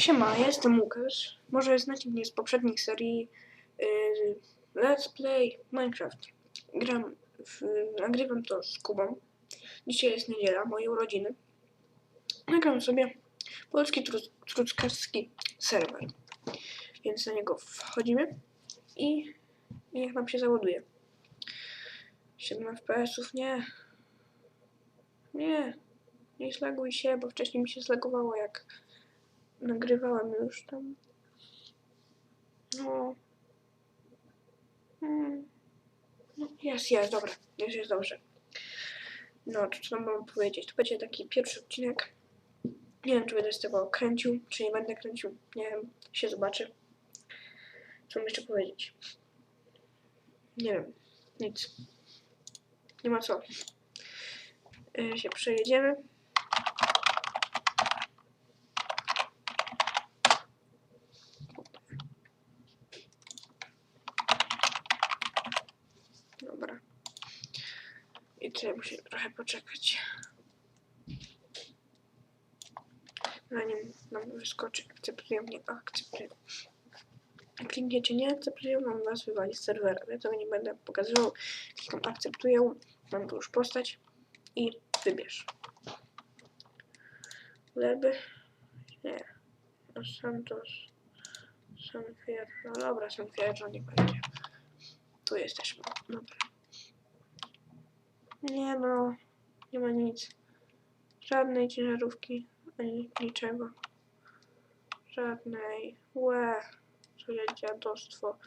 Siema, ja jestem Łukasz. Może znacie mnie z poprzednich serii yy, Let's Play Minecraft. Gram, w, nagrywam to z Kubą. Dzisiaj jest niedziela, moje urodziny. Nagram sobie polski tru- truckarski serwer. Więc na niego wchodzimy i niech nam się załaduje. 7 FPS-ów, nie. Nie. Nie slaguj się, bo wcześniej mi się slagowało jak nagrywałem już tam. No. Hmm. No, jest, jest, dobra. Jest, jest dobrze. No, to co mam powiedzieć? To będzie taki pierwszy odcinek. Nie wiem, czy będę z tego kręcił, czy nie będę kręcił. Nie wiem, się zobaczy. Co mam jeszcze powiedzieć? Nie wiem. Nic. Nie ma co. Yy, się przejedziemy. Dobra. Tutaj muszę trochę poczekać. Zanim nam wyskoczy, akceptują, nie akceptują. Klikniecie nie akceptują, mam was wywalić z serwera. Ja tego nie będę pokazywał. Klikam akceptuję, mam tu już postać i wybierz. Leby? Nie. Santos. San Fierro. No dobra, San Fierro nie będzie. Tu jesteśmy. Dobra. Nie no, nie ma nic. Żadnej ciężarówki, ani niczego. Żadnej. Łe. Za dziadostwo.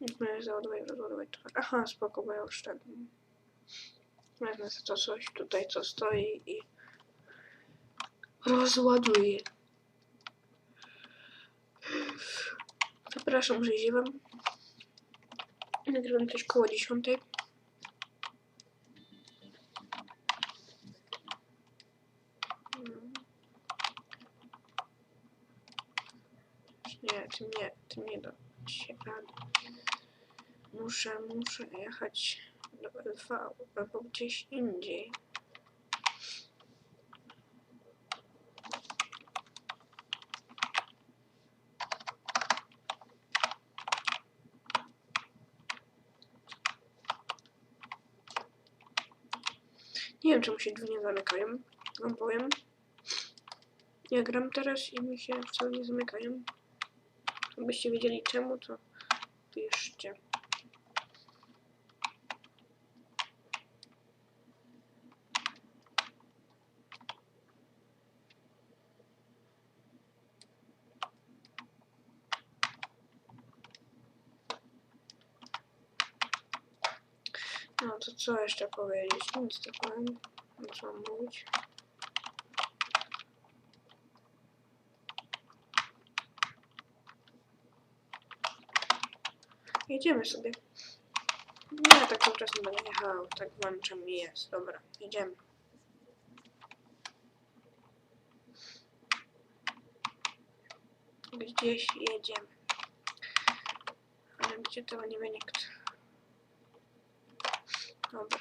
Nie załadować, rozładować to. Aha, spoko, bo ja już tak... Wezmę to coś tutaj, co stoi i... Rozładuję. Zapraszam, że ziewam. Nagrywam coś koło 10. Nie, tym nie, tym nie da się rady. Muszę, muszę jechać do LV albo gdzieś indziej. Nie wiem, czemu się drzwi nie zamykają. Wam powiem. Ja gram teraz i mi się wcale nie zamykają. Jakbyście wiedzieli czemu, to piszcie. No to co jeszcze powiedzieć? Nic nie powiem. Co mówić? Jedziemy sobie. Nie, tak cały czas nie będę jechał. Tak włączam mi jest. Dobra, jedziemy. Gdzieś jedziemy. Ale gdzie to nie wie nikt. Dobra.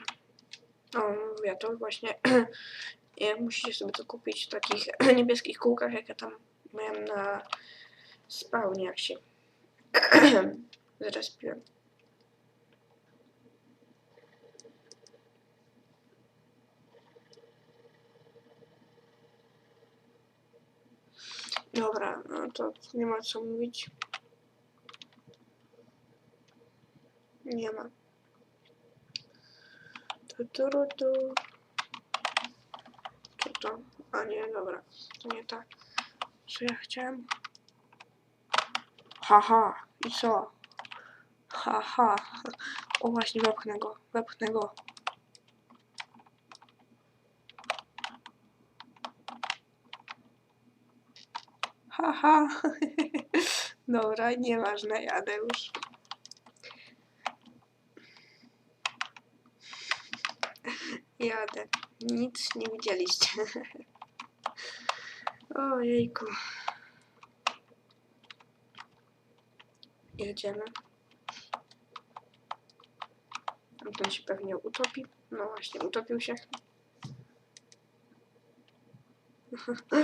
O, mówię to właśnie. Nie, musicie sobie to kupić w takich niebieskich kółkach, jak ja tam miałem na spawnie, się zrespiłem. Dobra, no to nie ma co mówić. Nie ma. Tu, tu, ru, tu. Co to? A nie, dobra. To nie tak. Co ja chciałem? Haha. I co? Haha. O właśnie, wepchnę go. Wepchnę go. Haha. Dobra, nieważne, jadę już. Jadę. Nic nie widzieliście. Ojejku. Jedziemy. Tamten się pewnie utopi. No właśnie, utopił się.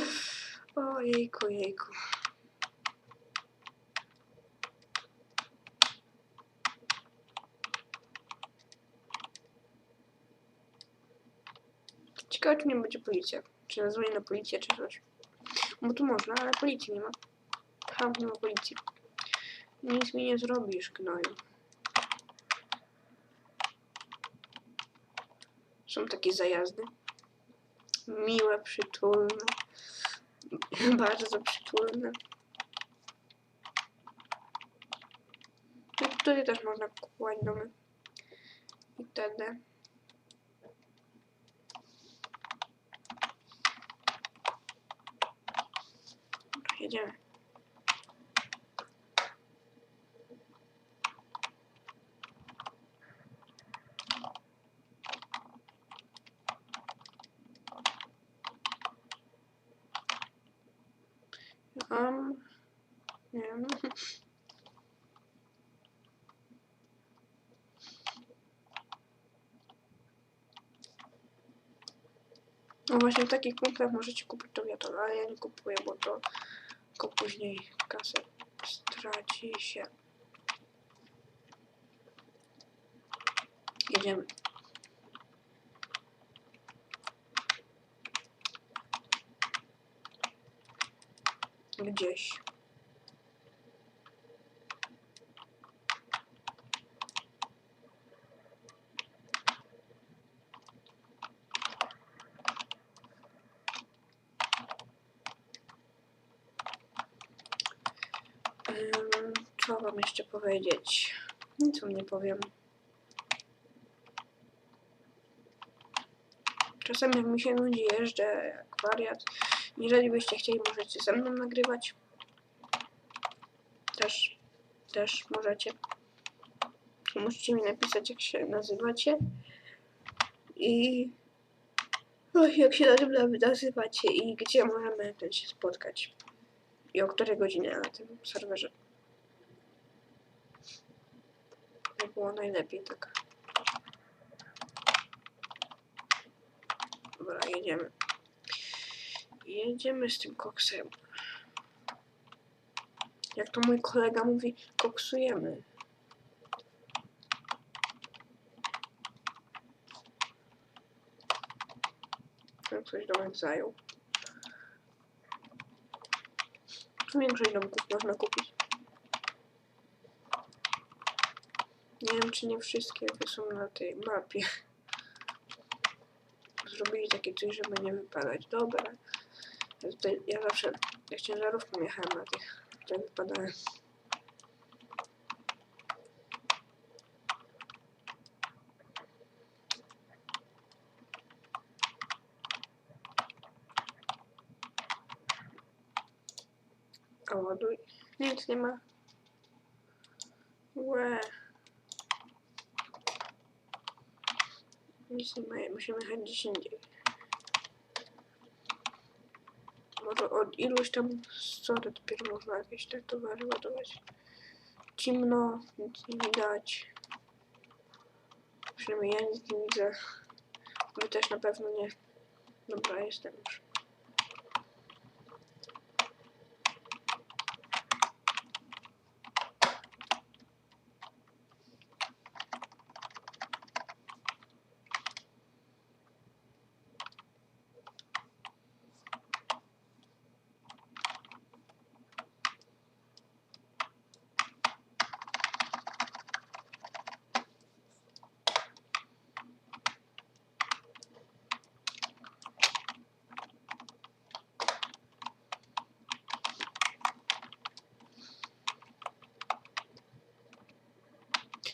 Ojejku, jejku. Ciekawe, czy nie będzie policja. Czy zadzwoni na policję, czy coś. Bo tu można, ale policji nie ma. Ha, nie ma policji. Nic mi nie zrobisz, gnoju. Są takie zajazdy. Miłe, przytulne. Bardzo przytulne. I tutaj też można kupować domy. I wtedy. Jedziemy. Um, nie wiem. No właśnie w takich punktach możecie kupić to wiatr, ale ja nie kupuję, bo to tylko później kasę straci się. Jedziemy. Gdzieś. Co wam jeszcze powiedzieć? Nic wam nie powiem. Czasem jak mi się nudzi, jeżdżę jak wariat. Jeżeli byście chcieli, możecie ze mną nagrywać. Też, też możecie. Musicie mi napisać, jak się nazywacie. I no, jak się nazywa- nazywacie i gdzie możemy ten się spotkać. I o której godzinie na tym serwerze. To było najlepiej tak. Dobra, jedziemy. Jedziemy z tym koksem. Jak to mój kolega mówi, koksujemy. Jak ktoś domek zajął. Większość domków można kupić. Nie wiem, czy nie wszystkie są na tej mapie. Zrobili takie coś, żeby nie wypadać. Dobra. Ja, tutaj, ja zawsze, jak ciężarówką jechałem na tych, to wypadałem. A ładuj. Nic nie ma. Łe. Nic nie ma, musimy jechać gdzieś indziej. Może od iluś tam strony dopiero można jakieś te towary ładować. Cimno, nic nie widać. Przynajmniej ja nic nie widzę. Wy też na pewno nie. Dobra, jestem już.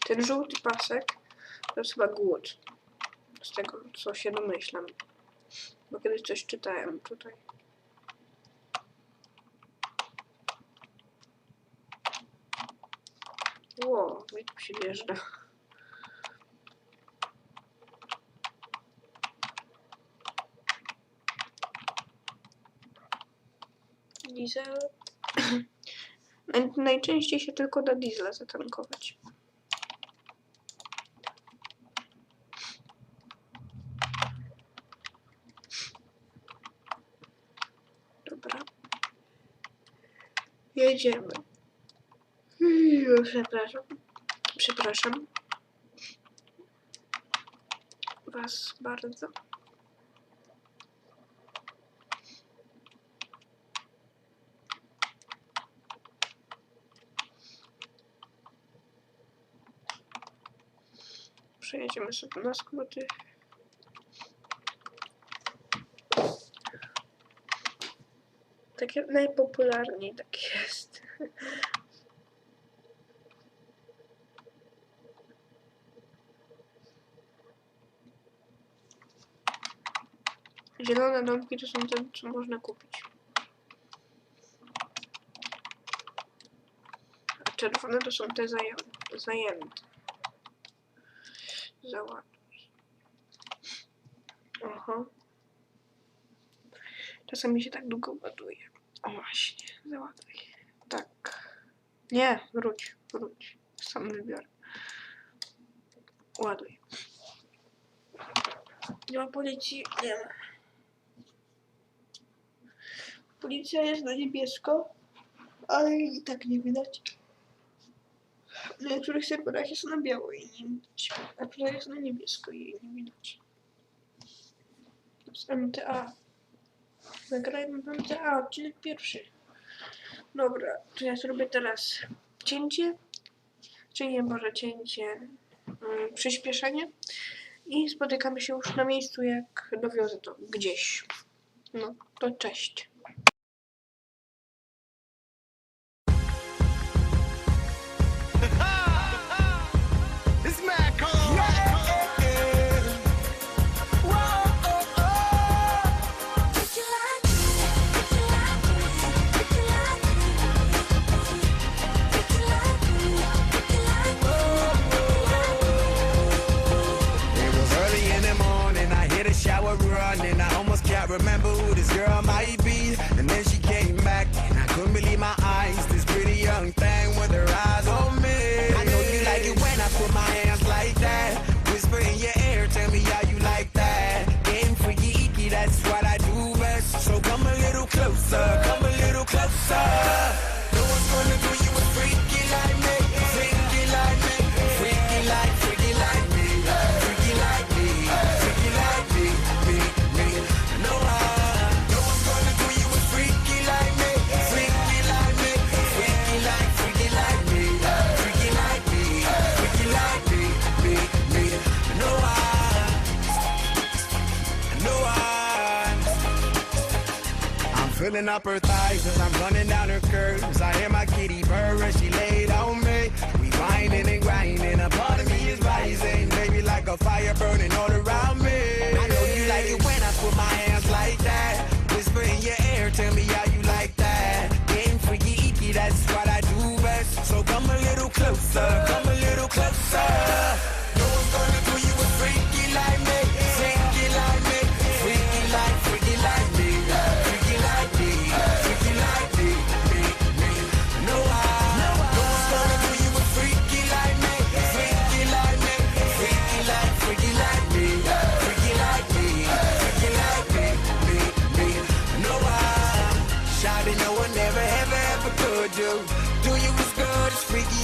Ten żółty pasek to jest chyba głód. Z tego, co się domyślam. Bo kiedyś coś czytałem tutaj. Ło, mi się wjeżdża. Diesel. Naj- Najczęściej się tylko da diesla zatankować. Dobra. Jedziemy. Mm, Przepraszam. Przepraszam. Was bardzo. Przejedziemy sobie na skróty. Takie najpopularniej tak jest. Zielone domki to są te, co można kupić. A czerwone to są te zaję- zajęte. Załaduj. Aha. Czasami się tak długo ładuje. O właśnie, załaduj. Nie, wróć, wróć. Sam wybiorę. Ładuj. Nie ma policji, nie ma. Policja jest na niebiesko, ale i tak nie widać. Na niektórych serwerach jest na biało i nie widać. A tutaj jest na niebiesko i nie widać. Jest MTA. Nagrajmy w MTA, odcinek pierwszy. Dobra, to ja zrobię teraz cięcie, czy nie, może cięcie, yy, przyspieszenie i spotykamy się już na miejscu, jak dowiozę to gdzieś. No, to cześć. Filling up her thighs as I'm running down her curves. I hear my kitty purr as she laid on me. We whining and grinding, a part of me is rising. Baby, like a fire burning all around me. I know you like it when I put my hands like that. Whisper in your ear, tell me how you like that. Getting freaky, that's what I do best. So come a little closer, come a little closer.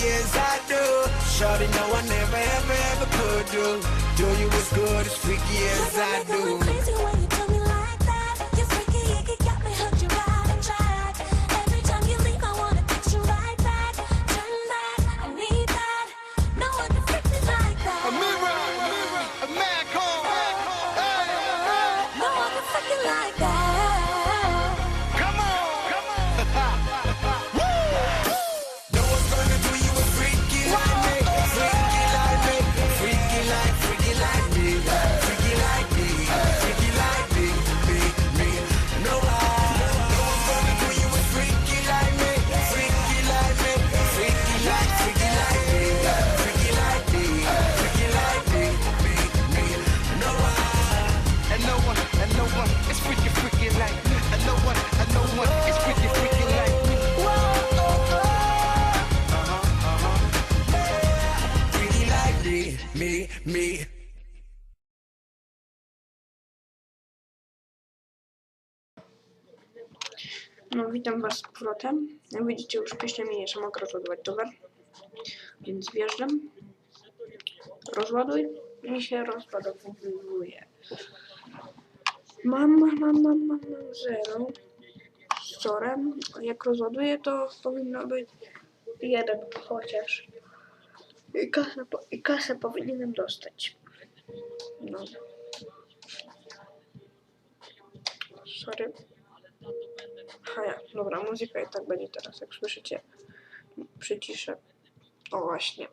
As I do? Shawty, no I never, ever, ever could do. Do you as good as freaky as I do? me. No witam Was z powrotem. Jak widzicie już wcześniej mnie jeszcze mogę rozładować towar. Więc wjeżdżam. Rozładuj. I się rozładowuje. Mam, mam, mam, mam, mam, mam zero. Z. Jak rozładuję to powinno być jeden chociaż. I kasę, i kasę powinienem dostać. No. Sorry. Aha, ja. dobra, muzyka i tak będzie teraz, jak słyszycie. Przyciszę. O, właśnie.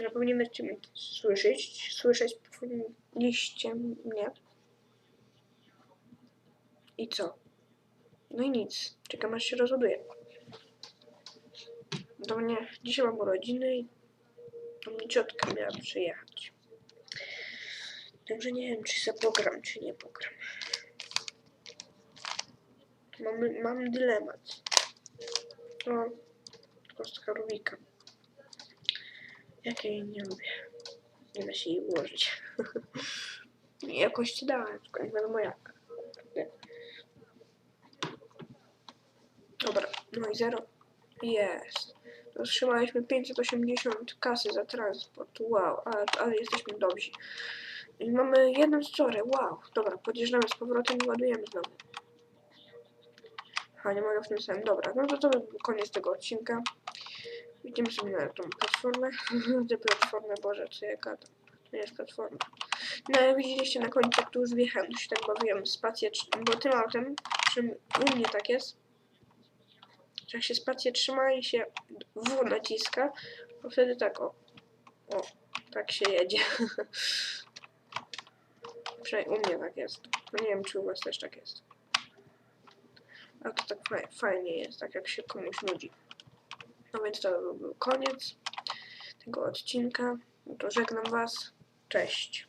Ja powinniście mnie słyszeć. Słyszeć powinniście mnie. I co? No i nic. Czekam aż się rozładuje. Do mnie dzisiaj mam urodziny i do mnie ciotka miała przyjechać. Także nie wiem, czy się pogram, czy nie pogram. Mam, mam dylemat. O, kostka Rubika. Jak ja jej nie lubię. Nie da się jej ułożyć. Jakoś ci dałem, tylko nie wiadomo jak. Dobra, no i zero. Jest. Otrzymaliśmy 580 kasy za transport. Wow, ale, ale jesteśmy dobrzy. I mamy jedną storę. Wow. Dobra, podjeżdżamy z powrotem i ładujemy znowu. A nie mogę w tym samym. Dobra, no to to był koniec tego odcinka. Idziemy sobie na tą platformę. Tę platformę, Boże, co ja gadam. To jest platforma. No jak widzieliście na końcu, jak tu już wjechałem, to się tak bawiłem spację, bo tym autem, czym u mnie tak jest, jak się spację trzyma i się W naciska, to wtedy tak o, o, tak się jedzie. Przynajmniej u mnie tak jest. No nie wiem, czy u was też tak jest. A to tak faj, fajnie jest, tak jak się komuś nudzi. No więc to był koniec tego odcinka. No to żegnam was. Cześć.